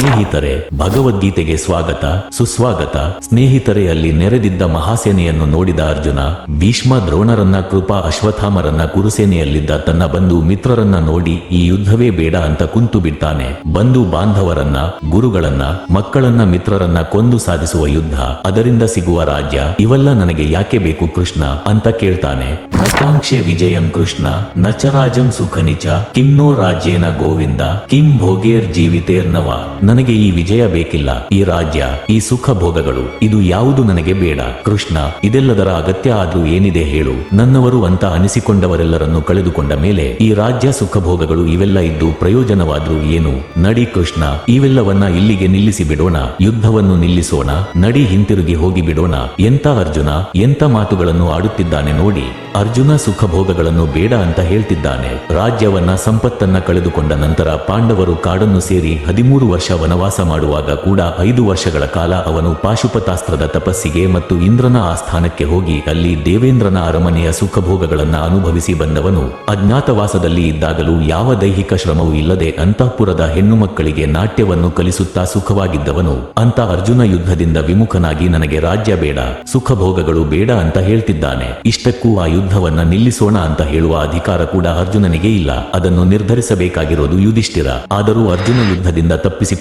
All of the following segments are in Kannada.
ಸ್ನೇಹಿತರೆ, ಭಗವದ್ಗೀತೆಗೆ ಸ್ವಾಗತ, ಸುಸ್ವಾಗತ. ಸ್ನೇಹಿತರೆಯಲ್ಲಿ ನೆರೆದಿದ್ದ ಮಹಾಸೇನೆಯನ್ನು ನೋಡಿದ ಅರ್ಜುನ, ಭೀಷ್ಮ ದ್ರೋಣರನ್ನ ಕೃಪಾ ಅಶ್ವಥಾಮರನ್ನ ಕುರುಸೇನೆಯಲ್ಲಿದ್ದ ತನ್ನ ಬಂಧು ಮಿತ್ರರನ್ನ ನೋಡಿ, ಈ ಯುದ್ಧವೇ ಬೇಡ ಅಂತ ಕುಂತು ಬಿಡ್ತಾನೆ. ಬಂಧು ಬಾಂಧವರನ್ನ, ಗುರುಗಳನ್ನ, ಮಕ್ಕಳನ್ನ ಮಿತ್ರರನ್ನ ಕೊಂದು ಸಾಧಿಸುವ ಯುದ್ಧ, ಅದರಿಂದ ಸಿಗುವ ರಾಜ್ಯ, ಇವೆಲ್ಲ ನನಗೆ ಯಾಕೆ ಬೇಕು ಕೃಷ್ಣ ಅಂತ ಕೇಳ್ತಾನೆ. ಆಕಾಂಕ್ಷೆ ವಿಜಯಂ ಕೃಷ್ಣ, ನಚರಾಜಂ ಸುಖನಿಚ, ಕಿನ್ನೋ ರಾಜ್ಯೇನ ಗೋವಿಂದ, ಕಿಂ ಭೋಗೇರ್ ಜೀವಿತೇರ್ನವ ನನಗೆ ಈ ವಿಜಯ ಬೇಕಿಲ್ಲ, ಈ ರಾಜ್ಯ, ಈ ಸುಖ ಭೋಗಗಳು ಇದು ಯಾವುದು ನನಗೆ ಬೇಡ. ಕೃಷ್ಣ, ಇದೆಲ್ಲದರ ಅಗತ್ಯ ಆದ್ರೂ ಏನಿದೆ ಹೇಳು. ನನ್ನವರು ಅಂತ ಅನಿಸಿಕೊಂಡವರೆಲ್ಲರನ್ನು ಕಳೆದುಕೊಂಡ ಮೇಲೆ ಈ ರಾಜ್ಯ ಸುಖ ಭೋಗಗಳು ಇವೆಲ್ಲ ಇದ್ದು ಪ್ರಯೋಜನವಾದ್ರೂ ಏನು? ನಡಿ ಕೃಷ್ಣ, ಇವೆಲ್ಲವನ್ನ ಇಲ್ಲಿಗೆ ನಿಲ್ಲಿಸಿ ಬಿಡೋಣ. ಯುದ್ಧವನ್ನು ನಿಲ್ಲಿಸೋಣ. ನಡಿ ಹಿಂತಿರುಗಿ ಹೋಗಿ ಬಿಡೋಣ. ಎಂತ ಅರ್ಜುನ? ಎಂತ ಮಾತುಗಳನ್ನು ಆಡುತ್ತಿದ್ದಾನೆ ನೋಡಿ. ಅರ್ಜುನ ಸುಖ ಭೋಗಗಳನ್ನು ಬೇಡ ಅಂತ ಹೇಳ್ತಿದ್ದಾನೆ. ರಾಜ್ಯವನ್ನ ಸಂಪತ್ತನ್ನ ಕಳೆದುಕೊಂಡ ನಂತರ ಪಾಂಡವರು ಕಾಡನ್ನು ಸೇರಿ ಹದಿಮೂರು ವರ್ಷ ವನವಾಸ ಮಾಡುವಾಗ ಕೂಡ ಐದು ವರ್ಷಗಳ ಕಾಲ ಅವನು ಪಾಶುಪತಾಸ್ತ್ರದ ತಪಸ್ಸಿಗೆ ಮತ್ತು ಇಂದ್ರನ ಆಸ್ಥಾನಕ್ಕೆ ಹೋಗಿ ಅಲ್ಲಿ ದೇವೇಂದ್ರನ ಅರಮನೆಯ ಸುಖಭೋಗಗಳನ್ನು ಅನುಭವಿಸಿ ಬಂದವನು. ಅಜ್ಞಾತವಾಸದಲ್ಲಿ ಇದ್ದಾಗಲೂ ಯಾವ ದೈಹಿಕ ಶ್ರಮವೂ ಇಲ್ಲದೆ ಅಂತಃಪುರದ ಹೆಣ್ಣು ಮಕ್ಕಳಿಗೆ ನಾಟ್ಯವನ್ನು ಕಲಿಸುತ್ತಾ ಸುಖವಾಗಿದ್ದವನು. ಅಂತ ಅರ್ಜುನ ಯುದ್ಧದಿಂದ ವಿಮುಖನಾಗಿ ನನಗೆ ರಾಜ್ಯ ಬೇಡ, ಸುಖಭೋಗಗಳು ಬೇಡ ಅಂತ ಹೇಳ್ತಿದ್ದಾನೆ. ಇಷ್ಟಕ್ಕೂ ಆ ಯುದ್ಧವನ್ನ ನಿಲ್ಲಿಸೋಣ ಅಂತ ಹೇಳುವ ಅಧಿಕಾರ ಕೂಡ ಅರ್ಜುನನಿಗೆ ಇಲ್ಲ. ಅದನ್ನು ನಿರ್ಧರಿಸಬೇಕಾಗಿರೋದು ಯುಧಿಷ್ಠಿರ. ಆದರೂ ಅರ್ಜುನ ಯುದ್ಧದಿಂದ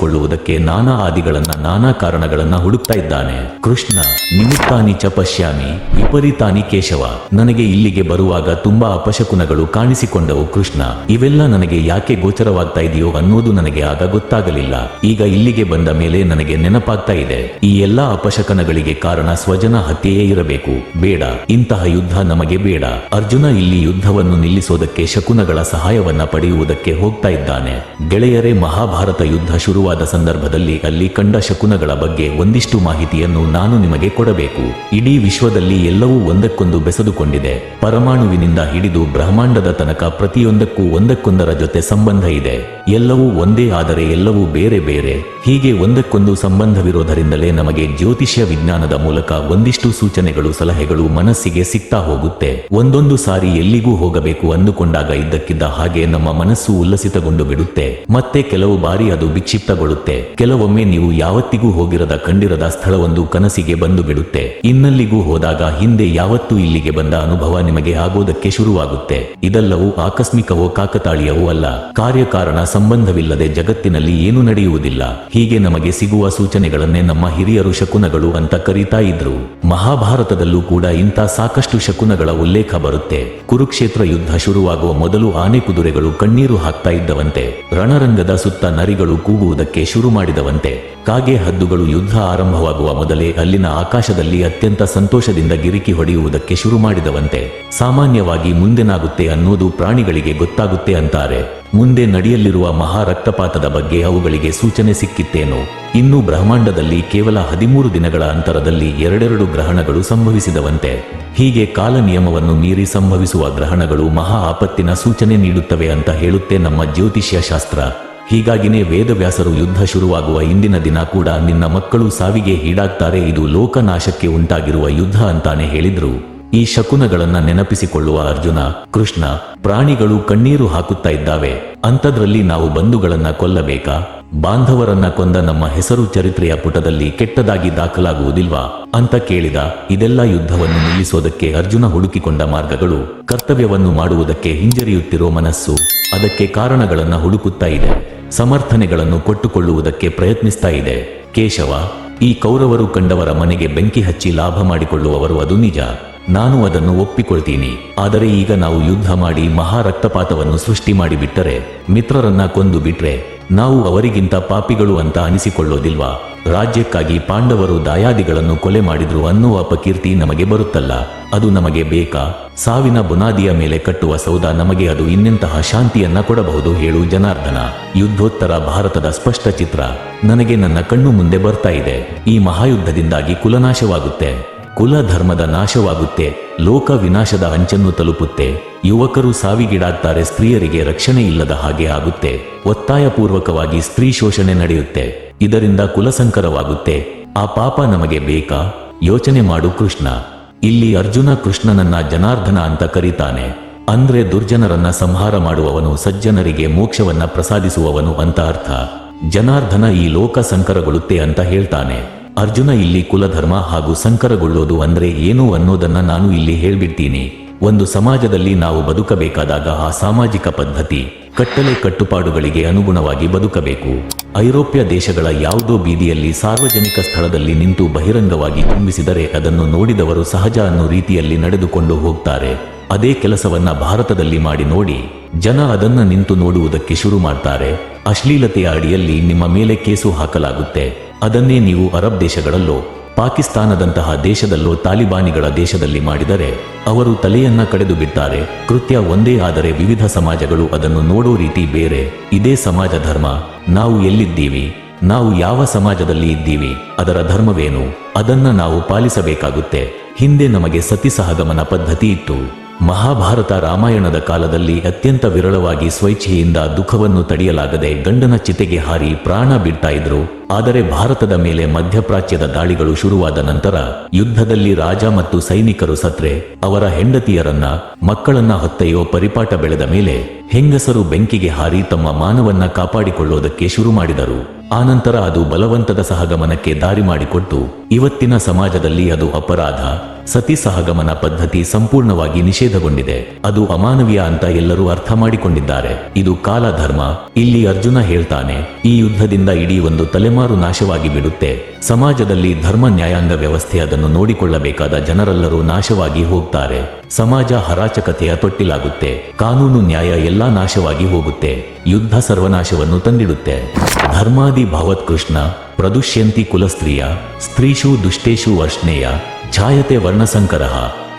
ತಪ್ಪಿಸಿಕೊಳ್ಳುವುದಕ್ಕೆ ನಾನಾ ಆದಿಗಳನ್ನ, ನಾನಾ ಕಾರಣಗಳನ್ನ ಹುಡುಕ್ತಾ ಇದ್ದಾನೆ. ಕೃಷ್ಣ ನಿಮಿತ್ತಾನಿ ಚ ಪಶ್ಯಾಮಿ ವಿಪರೀತಾನಿ ಕೇಶವ ನನಗೆ ಇಲ್ಲಿಗೆ ಬರುವಾಗ ತುಂಬಾ ಅಪಶಕುನಗಳು ಕಾಣಿಸಿಕೊಂಡವು ಕೃಷ್ಣ. ಇವೆಲ್ಲ ನನಗೆ ಯಾಕೆ ಗೋಚರವಾಗ್ತಾ ಇದೆಯೋ ಅನ್ನೋದು ನನಗೆ ಆಗ ಗೊತ್ತಾಗಲಿಲ್ಲ. ಈಗ ಇಲ್ಲಿಗೆ ಬಂದ ಮೇಲೆ ನನಗೆ ನೆನಪಾಗ್ತಾ ಇದೆ. ಈ ಎಲ್ಲಾ ಅಪಶಕನಗಳಿಗೆ ಕಾರಣ ಸ್ವಜನ ಹತ್ಯೆಯೇ ಇರಬೇಕು. ಬೇಡ. ಇಂತಹ ಯುದ್ಧ ನಮಗೆ ಬೇಡ. ಅರ್ಜುನ ಇಲ್ಲಿ ಯುದ್ಧವನ್ನು ನಿಲ್ಲಿಸೋದಕ್ಕೆ ಶಕುನಗಳ ಸಹಾಯವನ್ನ ಪಡೆಯುವುದಕ್ಕೆ ಹೋಗ್ತಾ ಇದ್ದಾನೆ. ಗೆಳೆಯರೇ, ಮಹಾಭಾರತ ಯುದ್ಧ ಶುರುವಾದ ಸಂದರ್ಭದಲ್ಲಿ ಅಲ್ಲಿ ಕಂಡ ಶಕುನಗಳ ಬಗ್ಗೆ ಒಂದಿಷ್ಟು ಮಾಹಿತಿಯನ್ನು ನಾನು ನಿಮಗೆ ಕೊಡಬೇಕು. ಇಡೀ ವಿಶ್ವದಲ್ಲಿ ಎಲ್ಲವೂ ಒಂದಕ್ಕೊಂದು ಬೆಸೆದುಕೊಂಡಿದೆ. ಪರಮಾಣುವಿನಿಂದ ಹಿಡಿದು ಬ್ರಹ್ಮಾಂಡದ ತನಕ ಪ್ರತಿಯೊಂದಕ್ಕೂ ಒಂದಕ್ಕೊಂದರ ಜೊತೆ ಸಂಬಂಧ ಇದೆ. ಎಲ್ಲವೂ ಒಂದೇ ಆದರೆ ಎಲ್ಲವೂ ಬೇರೆ ಬೇರೆ. ಹೀಗೆ ಒಂದಕ್ಕೊಂದು ಸಂಬಂಧವಿರೋದರಿಂದಲೇ ನಮಗೆ ಜ್ಯೋತಿಷ್ಯ ವಿಜ್ಞಾನದ ಮೂಲಕ ಒಂದಿಷ್ಟು ಸೂಚನೆಗಳು, ಸಲಹೆಗಳು ಮನಸ್ಸಿಗೆ ಸಿಗ್ತಾ ಹೋಗುತ್ತೆ. ಒಂದೊಂದು ಸಾರಿ ಎಲ್ಲಿಗೂ ಹೋಗಬೇಕು ಅಂದುಕೊಂಡಾಗ ಇದ್ದಕ್ಕಿದ್ದ ಹಾಗೆ ನಮ್ಮ ಮನಸ್ಸು ಉಲ್ಲಸಿತಗೊಂಡು ಬಿಡುತ್ತೆ. ಮತ್ತೆ ಕೆಲವು ಬಾರಿ ಅದು ವಿಕ್ಷಿಪ್ತಗೊಳ್ಳುತ್ತೆ ಕೆಲವೊಮ್ಮೆ ನೀವು ಯಾವತ್ತಿಗೂ ಹೋಗಿರದ ಕಂಡಿರದ ಸ್ಥಳವೊಂದು ಕನಸಿಗೆ ಬಂದು ಬಿಡುತ್ತೆ. ಇನ್ನಲ್ಲಿಗೂ ಹೋದಾಗ ಹಿಂದೆ ಯಾವತ್ತೂ ಇಲ್ಲಿಗೆ ಬಂದ ಅನುಭವ ನಿಮಗೆ ಆಗೋದಕ್ಕೆ ಶುರುವಾಗುತ್ತೆ. ಇದೆಲ್ಲವೂ ಆಕಸ್ಮಿಕವೋ ಕಾಕತಾಳೀಯವೂ ಅಲ್ಲ. ಕಾರ್ಯಕಾರಣ ಸಂಬಂಧವಿಲ್ಲದೆ ಜಗತ್ತಿನಲ್ಲಿ ಏನು ನಡೆಯುವುದಿಲ್ಲ. ಹೀಗೆ ನಮಗೆ ಸಿಗುವ ಸೂಚನೆಗಳನ್ನೇ ನಮ್ಮ ಹಿರಿಯರು ಶಕುನಗಳು ಅಂತ ಕರೀತಾ ಇದ್ರು. ಮಹಾಭಾರತದಲ್ಲೂ ಕೂಡ ಇಂಥ ಸಾಕಷ್ಟು ಶಕುನಗಳ ಉಲ್ಲೇಖ ಬರುತ್ತೆ. ಕುರುಕ್ಷೇತ್ರ ಯುದ್ಧ ಶುರುವಾಗುವ ಮೊದಲು ಆನೆ ಕುದುರೆಗಳು ಕಣ್ಣೀರು ಹಾಕ್ತಾ ಇದ್ದವಂತೆ. ರಣರಂಗದ ಸುತ್ತ ನರಿಗಳು ಕೂಗುವುದಕ್ಕೆ ಶುರು ಮಾಡಿದವಂತೆ ಕಾಗೆ ಹದ್ದುಗಳು ಯುದ್ಧ ಆರಂಭವಾಗುವ ಮೊದಲೇ ಅಲ್ಲಿನ ಆಕಾಶದಲ್ಲಿ ಅತ್ಯಂತ ಸಂತೋಷದಿಂದ ಗಿರಿಕಿ ಹೊಡೆಯುವುದಕ್ಕೆ ಶುರು ಮಾಡಿದವಂತೆ. ಸಾಮಾನ್ಯವಾಗಿ ಮುಂದೆನಾಗುತ್ತೆ ಅನ್ನೋದು ಪ್ರಾಣಿಗಳಿಗೆ ಗೊತ್ತಾಗುತ್ತೆ ಅಂತಾರೆ. ಮುಂದೆ ನಡೆಯಲಿರುವ ಮಹಾ ರಕ್ತಪಾತದ ಬಗ್ಗೆ ಅವುಗಳಿಗೆ ಸೂಚನೆ ಸಿಕ್ಕಿತ್ತೇನು. ಇನ್ನು ಬ್ರಹ್ಮಾಂಡದಲ್ಲಿ ಕೇವಲ ಹದಿಮೂರು ದಿನಗಳ ಅಂತರದಲ್ಲಿ ಎರಡೆರಡು ಗ್ರಹಣಗಳು ಸಂಭವಿಸಿದವಂತೆ. ಹೀಗೆ ಕಾಲ ನಿಯಮವನ್ನು ಮೀರಿ ಸಂಭವಿಸುವ ಗ್ರಹಣಗಳು ಮಹಾ ಆಪತ್ತಿನ ಸೂಚನೆ ನೀಡುತ್ತವೆ ಅಂತ ಹೇಳುತ್ತೆ ನಮ್ಮ ಜ್ಯೋತಿಷ್ಯ ಶಾಸ್ತ್ರ ಹೀಗಾಗಿನೇ ವೇದವ್ಯಾಸರು ಯುದ್ಧ ಶುರುವಾಗುವ ಇಂದಿನ ದಿನ ಕೂಡ ನಿನ್ನ ಮಕ್ಕಳು ಸಾವಿಗೆ ಈಡಾಗ್ತಾರೆ ಇದು ಲೋಕನಾಶಕ್ಕೆ ಉಂಟಾಗಿರುವ ಯುದ್ಧ ಅಂತಾನೆ ಹೇಳಿದ್ರು. ಈ ಶಕುನಗಳನ್ನ ನೆನಪಿಸಿಕೊಳ್ಳುವ ಅರ್ಜುನ, ಕೃಷ್ಣ, ಪ್ರಾಣಿಗಳು ಕಣ್ಣೀರು ಹಾಕುತ್ತಾ ಇದ್ದಾವೆ. ಅಂಥದ್ರಲ್ಲಿ ನಾವು ಬಂಧುಗಳನ್ನ ಕೊಲ್ಲಬೇಕಾ? ಬಾಂಧವರನ್ನ ಕೊಂದ ನಮ್ಮ ಹೆಸರು ಚರಿತ್ರೆಯ ಪುಟದಲ್ಲಿ ಕೆಟ್ಟದಾಗಿ ದಾಖಲಾಗುವುದಿಲ್ವಾ? ಅಂತ ಕೇಳಿದ, ಇದೆಲ್ಲ ಯುದ್ಧವನ್ನು ನಿಲ್ಲಿಸೋದಕ್ಕೆ ಅರ್ಜುನ ಹುಡುಕಿಕೊಂಡ ಮಾರ್ಗಗಳು, ಕರ್ತವ್ಯವನ್ನು ಮಾಡುವುದಕ್ಕೆ ಹಿಂಜರಿಯುತ್ತಿರೋ ಮನಸ್ಸು, ಅದಕ್ಕೆ ಕಾರಣಗಳನ್ನ ಹುಡುಕುತ್ತಾ ಇದೆ. ಸಮರ್ಥನೆಗಳನ್ನು ಕೊಟ್ಟುಕೊಳ್ಳುವುದಕ್ಕೆ ಪ್ರಯತ್ನಿಸ್ತಾ ಇದೆ. ಕೇಶವ, ಈ ಕೌರವರು ಕಂಡವರ ಮನೆಗೆ ಬೆಂಕಿ ಹಚ್ಚಿ ಲಾಭ ಮಾಡಿಕೊಳ್ಳುವವರು ಅದು ನಿಜ. ನಾನು ಅದನ್ನು ಒಪ್ಪಿಕೊಳ್ತೀನಿ. ಆದರೆ ಈಗ ನಾವು ಯುದ್ಧ ಮಾಡಿ ಮಹಾ ರಕ್ತಪಾತವನ್ನು ಸೃಷ್ಟಿ ಮಾಡಿಬಿಟ್ಟರೆ, ಮಿತ್ರರನ್ನ ಕೊಂದು ಬಿಟ್ರೆ ನಾವು ಅವರಿಗಿಂತ ಪಾಪಿಗಳು ಅಂತ ಅನಿಸಿಕೊಳ್ಳೋದಿಲ್ವಾ? ರಾಜ್ಯಕ್ಕಾಗಿ ಪಾಂಡವರು ದಾಯಾದಿಗಳನ್ನು ಕೊಲೆ ಮಾಡಿದ್ರು ಅನ್ನುವ ಅಪಕೀರ್ತಿ ನಮಗೆ ಬರುತ್ತಲ್ಲ. ಅದು ನಮಗೆ ಬೇಕಾ? ಸಾವಿನ ಬುನಾದಿಯ ಮೇಲೆ ಕಟ್ಟುವ ಸೌಧ ನಮಗೆ ಅದು ಇನ್ನೆಂತಹ ಶಾಂತಿಯನ್ನ ಕೊಡಬಹುದು ಹೇಳು ಜನಾರ್ದನ. ಯುದ್ಧೋತ್ತರ ಭಾರತದ ಸ್ಪಷ್ಟ ಚಿತ್ರ. ನನಗೆ ನನ್ನ ಕಣ್ಣು ಮುಂದೆ ಬರ್ತಾ ಇದೆ. ಈ ಮಹಾಯುದ್ಧದಿಂದಾಗಿ ಕುಲನಾಶವಾಗುತ್ತೆ. ಕುಲ ಧರ್ಮದ ನಾಶವಾಗುತ್ತೆ, ಲೋಕ ವಿನಾಶದ ಅಂಚನ್ನು ತಲುಪುತ್ತೆ, ಯುವಕರು ಸಾವಿಗೀಡಾಗ್ತಾರೆ, ಸ್ತ್ರೀಯರಿಗೆ ರಕ್ಷಣೆ ಇಲ್ಲದ ಹಾಗೆ ಆಗುತ್ತೆ ಒತ್ತಾಯಪೂರ್ವಕವಾಗಿ ಸ್ತ್ರೀ ಶೋಷಣೆ ನಡೆಯುತ್ತೆ, ಇದರಿಂದ ಕುಲಸಂಕರವಾಗುತ್ತೆ, ಆ ಪಾಪ ನಮಗೆ ಬೇಕಾ? ಯೋಚನೆ ಮಾಡು ಕೃಷ್ಣ, ಇಲ್ಲಿ ಅರ್ಜುನ ಕೃಷ್ಣನನ್ನ ಜನಾರ್ದನ ಅಂತ ಕರೀತಾನೆ, ಅಂದ್ರೆ ದುರ್ಜನರನ್ನ ಸಂಹಾರ ಮಾಡುವವನು ಸಜ್ಜನರಿಗೆ ಮೋಕ್ಷವನ್ನ ಪ್ರಸಾದಿಸುವವನು ಅಂತ ಅರ್ಥ, ಜನಾರ್ದನ ಈ ಲೋಕ ಸಂಕರಗೊಳ್ಳುತ್ತೆ ಅಂತ ಹೇಳ್ತಾನೆ. ಅರ್ಜುನ ಇಲ್ಲಿ ಕುಲಧರ್ಮ ಹಾಗೂ ಸಂಕರಗೊಳ್ಳೋದು ಅಂದ್ರೆ ಏನು ಅನ್ನೋದನ್ನ ನಾನು ಇಲ್ಲಿ ಹೇಳ್ಬಿಡ್ತೀನಿ. ಒಂದು ಸಮಾಜದಲ್ಲಿ ನಾವು ಬದುಕಬೇಕಾದಾಗ ಆ ಸಾಮಾಜಿಕ ಪದ್ಧತಿ, ಕಟ್ಟಲೆ ಕಟ್ಟುಪಾಡುಗಳಿಗೆ ಅನುಗುಣವಾಗಿ ಬದುಕಬೇಕು. ಐರೋಪ್ಯ ದೇಶಗಳ ಯಾವುದೋ ಬೀದಿಯಲ್ಲಿ ಸಾರ್ವಜನಿಕ ಸ್ಥಳದಲ್ಲಿ ನಿಂತು ಬಹಿರಂಗವಾಗಿ ತುಂಬಿಸಿದರೆ ಅದನ್ನು ನೋಡಿದವರು ಸಹಜ ಅನ್ನೋ ರೀತಿಯಲ್ಲಿ ನಡೆದುಕೊಂಡು ಹೋಗ್ತಾರೆ. ಅದೇ ಕೆಲಸವನ್ನ ಭಾರತದಲ್ಲಿ ಮಾಡಿ ನೋಡಿ, ಜನ ಅದನ್ನ ನಿಂತು ನೋಡುವುದಕ್ಕೆ ಶುರು ಮಾಡ್ತಾರೆ. ಅಶ್ಲೀಲತೆಯ ಅಡಿಯಲ್ಲಿ ನಿಮ್ಮ ಮೇಲೆ ಕೇಸು ಹಾಕಲಾಗುತ್ತೆ. ಅದನ್ನೇ ನೀವು ಅರಬ್ ದೇಶಗಳಲ್ಲೋ, ಪಾಕಿಸ್ತಾನದಂತಹ ದೇಶದಲ್ಲೋ ತಾಲಿಬಾನಿಗಳ ದೇಶದಲ್ಲಿ ಮಾಡಿದರೆ, ಅವರು ತಲೆಯನ್ನ ಕಡೆದು ಬಿಡ್ತಾರೆ. ಕೃತ್ಯ ಒಂದೇ ಆದರೆ ವಿವಿಧ ಸಮಾಜಗಳು ಅದನ್ನು ನೋಡೋ ರೀತಿ ಬೇರೆ. ಇದೇ ಸಮಾಜ ಧರ್ಮ. ನಾವು ಎಲ್ಲಿದ್ದೀವಿ? ನಾವು ಯಾವ ಸಮಾಜದಲ್ಲಿ ಇದ್ದೀವಿ? ಅದರ ಧರ್ಮವೇನು? ಅದನ್ನ ನಾವು ಪಾಲಿಸಬೇಕಾಗುತ್ತೆ. ಹಿಂದೆ ನಮಗೆ ಸತಿ ಸಹಗಮನ ಪದ್ಧತಿ ಇತ್ತು. ಮಹಾಭಾರತ ರಾಮಾಯಣದ ಕಾಲದಲ್ಲಿ ಅತ್ಯಂತ ವಿರಳವಾಗಿ ಸ್ವೈಚ್ಛೆಯಿಂದ ದುಃಖವನ್ನು ತಡೆಯಲಾಗದೆ ಗಂಡನ ಚಿತೆಗೆ ಹಾರಿ ಪ್ರಾಣ ಬಿಡ್ತಾ ಇದ್ರು. ಆದರೆ ಭಾರತದ ಮೇಲೆ ಮಧ್ಯಪ್ರಾಚ್ಯದ ದಾಳಿಗಳು ಶುರುವಾದ ನಂತರ ಯುದ್ಧದಲ್ಲಿ ರಾಜ ಮತ್ತು ಸೈನಿಕರು ಸತ್ರೆ, ಅವರ ಹೆಂಡತಿಯರನ್ನ, ಮಕ್ಕಳನ್ನ ಹೊತ್ತೆಯೋ ಪರಿಪಾಠ ಬೆಳೆದ ಮೇಲೆ ಹೆಂಗಸರು ಬೆಂಕಿಗೆ ಹಾರಿ ತಮ್ಮ ಮಾನವನ್ನ ಕಾಪಾಡಿಕೊಳ್ಳೋದಕ್ಕೆ ಶುರು ಮಾಡಿದರು. ಆನಂತರ ಅದು ಬಲವಂತದ ಸಹಗಮನಕ್ಕೆ ದಾರಿ ಮಾಡಿಕೊಟ್ಟು ಇವತ್ತಿನ ಸಮಾಜದಲ್ಲಿ ಅದು ಅಪರಾಧ, ಸತಿ ಸಹಗಮನ ಪದ್ಧತಿ ಸಂಪೂರ್ಣವಾಗಿ ನಿಷೇಧಗೊಂಡಿದೆ. ಅದು ಅಮಾನವೀಯ ಅಂತ ಎಲ್ಲರೂ ಅರ್ಥ ಮಾಡಿಕೊಂಡಿದ್ದಾರೆ. ಇದು ಕಾಲಧರ್ಮ, ಇಲ್ಲಿ ಅರ್ಜುನ ಹೇಳ್ತಾನೆ, ಈ ಯುದ್ಧದಿಂದ ಇಡೀ ಒಂದು ತಲೆಮಾರು ನಾಶವಾಗಿ ಬಿಡುತ್ತೆ. ಸಮಾಜದಲ್ಲಿ ಧರ್ಮ ನ್ಯಾಯಾಂಗ ವ್ಯವಸ್ಥೆ ಅದನ್ನು ನೋಡಿಕೊಳ್ಳಬೇಕಾದ ಜನರೆಲ್ಲರೂ ನಾಶವಾಗಿ ಹೋಗ್ತಾರೆ. ಸಮಾಜ ಹರಾಚಕತೆಯ ತೊಟ್ಟಿಲಾಗುತ್ತೆ. ಕಾನೂನು ನ್ಯಾಯ ಎಲ್ಲಾ ನಾಶವಾಗಿ ಹೋಗುತ್ತೆ. ಯುದ್ಧ ಸರ್ವನಾಶವನ್ನು ತಂದಿಡುತ್ತೆ. ಧರ್ಮಾದಿ ಭಾವತ್ಕೃಷ್ಣ ಪ್ರದುಷ್ಯಂತಿ ಕುಲಸ್ತ್ರೀಯ ಸ್ತ್ರೀಷು ದುಷ್ಟೇಶು ವರ್ಷ್ಣೇಯ ಛಾಯತೆ ವರ್ಣಸಂಕರ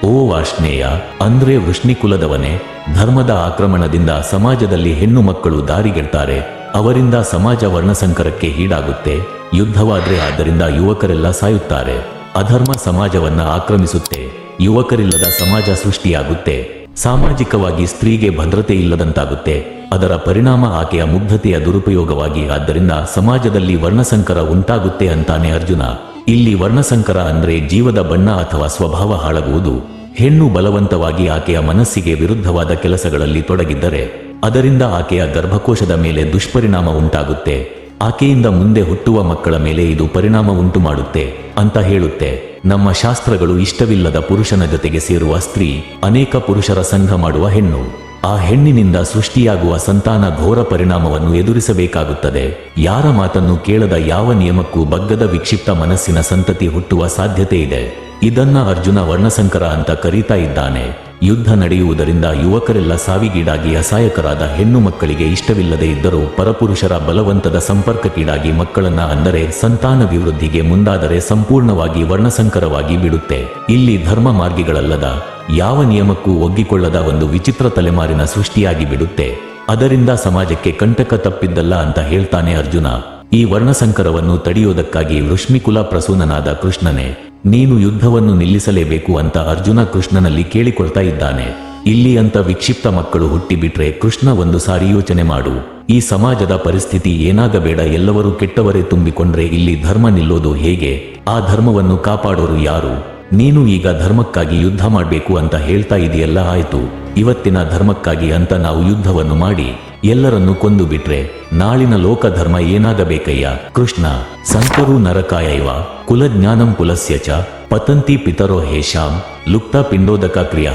ಓ ವಾಷ್ಣೇಯ ಅಂದ್ರೆ ವೃಷ್ಣಿಕುಲದವನೇ, ಧರ್ಮದ ಆಕ್ರಮಣದಿಂದ ಸಮಾಜದಲ್ಲಿ ಹೆಣ್ಣು ಮಕ್ಕಳು ದಾರಿಗೆಡ್ತಾರೆ. ಅವರಿಂದ ಸಮಾಜ ವರ್ಣಸಂಕರಕ್ಕೆ ಈಡಾಗುತ್ತೆ, ಯುದ್ಧವಾದ್ರೆ ಆದ್ದರಿಂದ ಯುವಕರೆಲ್ಲ ಸಾಯುತ್ತಾರೆ. ಅಧರ್ಮ ಸಮಾಜವನ್ನ ಆಕ್ರಮಿಸುತ್ತೆ, ಯುವಕರಿಲ್ಲದ ಸಮಾಜ ಸೃಷ್ಟಿಯಾಗುತ್ತೆ. ಸಾಮಾಜಿಕವಾಗಿ ಸ್ತ್ರೀಗೆ ಭದ್ರತೆ ಇಲ್ಲದಂತಾಗುತ್ತೆ. ಅದರ ಪರಿಣಾಮ ಆಕೆಯ ಮುಗ್ಧತೆಯ ದುರುಪಯೋಗವಾಗಿ ಆದ್ದರಿಂದ ಸಮಾಜದಲ್ಲಿ ವರ್ಣಸಂಕರ ಉಂಟಾಗುತ್ತೆ ಅಂತಾನೆ ಅರ್ಜುನ. ಇಲ್ಲಿ ವರ್ಣಸಂಕರ ಅಂದ್ರೆ ಜೀವದ ಬಣ್ಣ ಅಥವಾ ಸ್ವಭಾವ ಹಾಳಾಗುವುದು. ಹೆಣ್ಣು ಬಲವಂತವಾಗಿ ಆಕೆಯ ಮನಸ್ಸಿಗೆ ವಿರುದ್ಧವಾದ ಕೆಲಸಗಳಲ್ಲಿ ತೊಡಗಿದ್ದರೆ ಅದರಿಂದ ಆಕೆಯ ಗರ್ಭಕೋಶದ ಮೇಲೆ ದುಷ್ಪರಿಣಾಮ ಉಂಟಾಗುತ್ತೆ. ಆಕೆಯಿಂದ ಮುಂದೆ ಹುಟ್ಟುವ ಮಕ್ಕಳ ಮೇಲೆ ಇದು ಪರಿಣಾಮ ಉಂಟು ಮಾಡುತ್ತೆ ಅಂತ ಹೇಳುತ್ತೆ. ನಮ್ಮ ಶಾಸ್ತ್ರಗಳು ಇಷ್ಟವಿಲ್ಲದ ಪುರುಷನ ಜೊತೆಗೆ ಸೇರುವ ಸ್ತ್ರೀ ಅನೇಕ ಪುರುಷರ ಸಂಘ ಮಾಡುವ ಹೆಣ್ಣು. ಆ ಹೆಣ್ಣಿನಿಂದ ಸೃಷ್ಟಿಯಾಗುವ ಸಂತಾನ ಘೋರ ಪರಿಣಾಮವನ್ನು ಎದುರಿಸಬೇಕಾಗುತ್ತದೆ. ಯಾರ ಮಾತನ್ನು ಕೇಳದ ಯಾವ ನಿಯಮಕ್ಕೂ ಬಗ್ಗದ ವಿಕ್ಷಿಪ್ತ ಮನಸ್ಸಿನ ಸಂತತಿ ಹುಟ್ಟುವ ಸಾಧ್ಯತೆ ಇದೆ. ಇದನ್ನ ಅರ್ಜುನ ವರ್ಣಸಂಕರ ಅಂತ ಕರೀತಾ ಇದ್ದಾನೆ. ಯುದ್ಧ ನಡೆಯುವುದರಿಂದ ಯುವಕರೆಲ್ಲ ಸಾವಿಗೀಡಾಗಿ ಅಸಹಾಯಕರಾದ ಹೆಣ್ಣು ಮಕ್ಕಳಿಗೆ ಇಷ್ಟವಿಲ್ಲದೆ ಇದ್ದರೂ ಪರಪುರುಷರ ಬಲವಂತದ ಸಂಪರ್ಕಕ್ಕೀಡಾಗಿ ಮಕ್ಕಳನ್ನ ಅಂದರೆ ಸಂತಾನಭಿವೃದ್ಧಿಗೆ ಮುಂದಾದರೆ ಸಂಪೂರ್ಣವಾಗಿ ವರ್ಣಸಂಕರವಾಗಿ ಬಿಡುತ್ತೆ. ಇಲ್ಲಿ ಧರ್ಮ ಮಾರ್ಗಿಗಳಲ್ಲದ ಯಾವ ನಿಯಮಕ್ಕೂ ಒಗ್ಗಿಕೊಳ್ಳದ ಒಂದು ವಿಚಿತ್ರ ತಲೆಮಾರಿನ ಸೃಷ್ಟಿಯಾಗಿ ಬಿಡುತ್ತೆ. ಅದರಿಂದ ಸಮಾಜಕ್ಕೆ ಕಂಟಕ ತಪ್ಪಿದ್ದಲ್ಲ ಅಂತ ಹೇಳ್ತಾನೆ ಅರ್ಜುನ. ಈ ವರ್ಣಸಂಕರವನ್ನು ತಡೆಯೋದಕ್ಕಾಗಿ ವೃಷ್ಮಿಕುಲ ಪ್ರಸೂನನಾದ ಕೃಷ್ಣನೇ. ನೀನು ಯುದ್ಧವನ್ನು ನಿಲ್ಲಿಸಲೇಬೇಕು ಅಂತ ಅರ್ಜುನ ಕೃಷ್ಣನಲ್ಲಿ ಕೇಳಿಕೊಳ್ತಾ ಇದ್ದಾನೆ. ಇಲ್ಲಿ ಅಂತ ವಿಕ್ಷಿಪ್ತ ಮಕ್ಕಳು ಹುಟ್ಟಿಬಿಟ್ರೆ ಕೃಷ್ಣ ಒಂದು ಸಾರಿ ಯೋಚನೆ ಮಾಡು. ಈ ಸಮಾಜದ ಪರಿಸ್ಥಿತಿ ಏನಾಗಬೇಡ, ಎಲ್ಲವರೂ ಕೆಟ್ಟವರೇ ತುಂಬಿಕೊಂಡ್ರೆ ಇಲ್ಲಿ ಧರ್ಮ ನಿಲ್ಲೋದು ಹೇಗೆ? ಆ ಧರ್ಮವನ್ನು ಕಾಪಾಡೋರು ಯಾರು? ನೀನು ಈಗ ಧರ್ಮಕ್ಕಾಗಿ ಯುದ್ಧ ಮಾಡಬೇಕು ಅಂತ ಹೇಳ್ತಾ ಇದೆಯಲ್ಲ, ಆಯ್ತು. ಇವತ್ತಿನ ಧರ್ಮಕ್ಕಾಗಿ ಅಂತ ನಾವು ಯುದ್ಧವನ್ನು ಮಾಡಿ. ಎಲ್ಲರನ್ನು ಕೊಂದು ಬಿಟ್ರೆ ನಾಳಿನ ಲೋಕಧರ್ಮ ಏನಾಗಬೇಕಯ್ಯ? ಕೃಷ್ಣ, ಸಂತರು ನರಕಾಯೈವ, ಕುಲಜ್ಞಾನಂ ಪುಲಸ್ಯ ಚ, ಪತಂತಿ ಪಿತರೋ ಹೇಶಾಂ ಲುಪ್ತ ಪಿಂಡೋದಕ ಕ್ರಿಯ.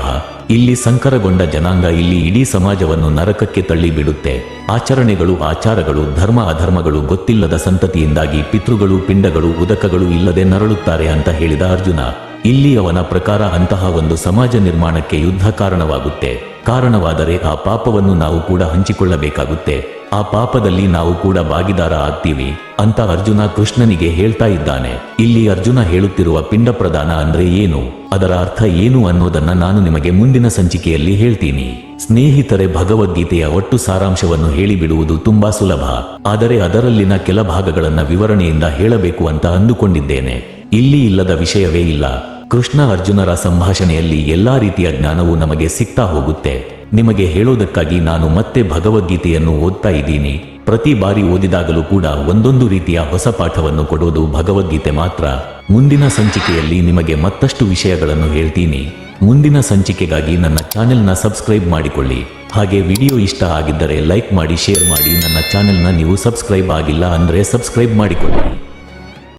ಇಲ್ಲಿ ಸಂಕರಗೊಂಡ ಜನಾಂಗ ಇಲ್ಲಿ ಇಡೀ ಸಮಾಜವನ್ನು ನರಕಕ್ಕೆ ತಳ್ಳಿ ಬಿಡುತ್ತೆ ಆಚರಣೆಗಳು, ಆಚಾರಗಳು, ಧರ್ಮ ಅಧರ್ಮಗಳು ಗೊತ್ತಿಲ್ಲದ ಸಂತತಿಯಿಂದಾಗಿ ಪಿತೃಗಳು, ಪಿಂಡಗಳು, ಉದಕಗಳು ಇಲ್ಲದೆ ನರಳುತ್ತಾರೆ ಅಂತ ಹೇಳಿದ ಅರ್ಜುನ. ಇಲ್ಲಿ ಅವನ ಪ್ರಕಾರ ಅಂತಹ ಒಂದು ಸಮಾಜ ನಿರ್ಮಾಣಕ್ಕೆ ಯುದ್ಧ ಕಾರಣವಾಗುತ್ತೆ. ಕಾರಣವಾದರೆ ಆ ಪಾಪವನ್ನು ನಾವು ಕೂಡ ಹಂಚಿಕೊಳ್ಳಬೇಕಾಗುತ್ತೆ. ಆ ಪಾಪದಲ್ಲಿ ನಾವು ಕೂಡ ಭಾಗಿದಾರ ಆಗ್ತೀವಿ. ಅಂತ ಅರ್ಜುನ ಕೃಷ್ಣನಿಗೆ ಹೇಳ್ತಾ ಇದ್ದಾನೆ. ಇಲ್ಲಿ ಅರ್ಜುನ ಹೇಳುತ್ತಿರುವ ಪಿಂಡ ಪ್ರದಾನ ಅಂದ್ರೆ ಏನು? ಅದರ ಅರ್ಥ ಏನು ಅನ್ನೋದನ್ನ ನಾನು ನಿಮಗೆ ಮುಂದಿನ ಸಂಚಿಕೆಯಲ್ಲಿ ಹೇಳ್ತೀನಿ. ಸ್ನೇಹಿತರೆ, ಭಗವದ್ಗೀತೆಯ ಒಟ್ಟು ಸಾರಾಂಶವನ್ನು ಹೇಳಿಬಿಡುವುದು ತುಂಬಾ ಸುಲಭ. ಆದರೆ ಅದರಲ್ಲಿನ ಕೆಲ ಭಾಗಗಳನ್ನ ವಿವರಣೆಯಿಂದ ಹೇಳಬೇಕು ಅಂತ ಅಂದುಕೊಂಡಿದ್ದೇನೆ. ಇಲ್ಲಿ ಇಲ್ಲದ ವಿಷಯವೇ ಇಲ್ಲ. ಕೃಷ್ಣ ಅರ್ಜುನರ ಸಂಭಾಷಣೆಯಲ್ಲಿ ಎಲ್ಲಾ ರೀತಿಯ ಜ್ಞಾನವು ನಮಗೆ ಸಿಗ್ತಾ ಹೋಗುತ್ತೆ. ನಿಮಗೆ ಹೇಳೋದಕ್ಕಾಗಿ ನಾನು ಮತ್ತೆ ಭಗವದ್ಗೀತೆಯನ್ನು ಓದ್ತಾ ಇದ್ದೀನಿ. ಪ್ರತಿ ಬಾರಿ ಓದಿದಾಗಲೂ ಕೂಡ ಒಂದೊಂದು ರೀತಿಯ ಹೊಸ ಪಾಠವನ್ನು ಕೊಡೋದು ಭಗವದ್ಗೀತೆ ಮಾತ್ರ. ಮುಂದಿನ ಸಂಚಿಕೆಯಲ್ಲಿ ನಿಮಗೆ ಮತ್ತಷ್ಟು ವಿಷಯಗಳನ್ನು ಹೇಳ್ತೀನಿ. ಮುಂದಿನ ಸಂಚಿಕೆಗಾಗಿ ನನ್ನ ಚಾನೆಲ್ನ ಸಬ್ಸ್ಕ್ರೈಬ್ ಮಾಡಿಕೊಳ್ಳಿ. ಹಾಗೆ ವಿಡಿಯೋ ಇಷ್ಟ ಆಗಿದ್ದರೆ ಲೈಕ್ ಮಾಡಿ, ಶೇರ್ ಮಾಡಿ. ನನ್ನ ಚಾನೆಲ್ನ ನೀವು ಸಬ್ಸ್ಕ್ರೈಬ್ ಆಗಿಲ್ಲ ಅಂದ್ರೆ ಸಬ್ಸ್ಕ್ರೈಬ್ ಮಾಡಿಕೊಳ್ಳಿ.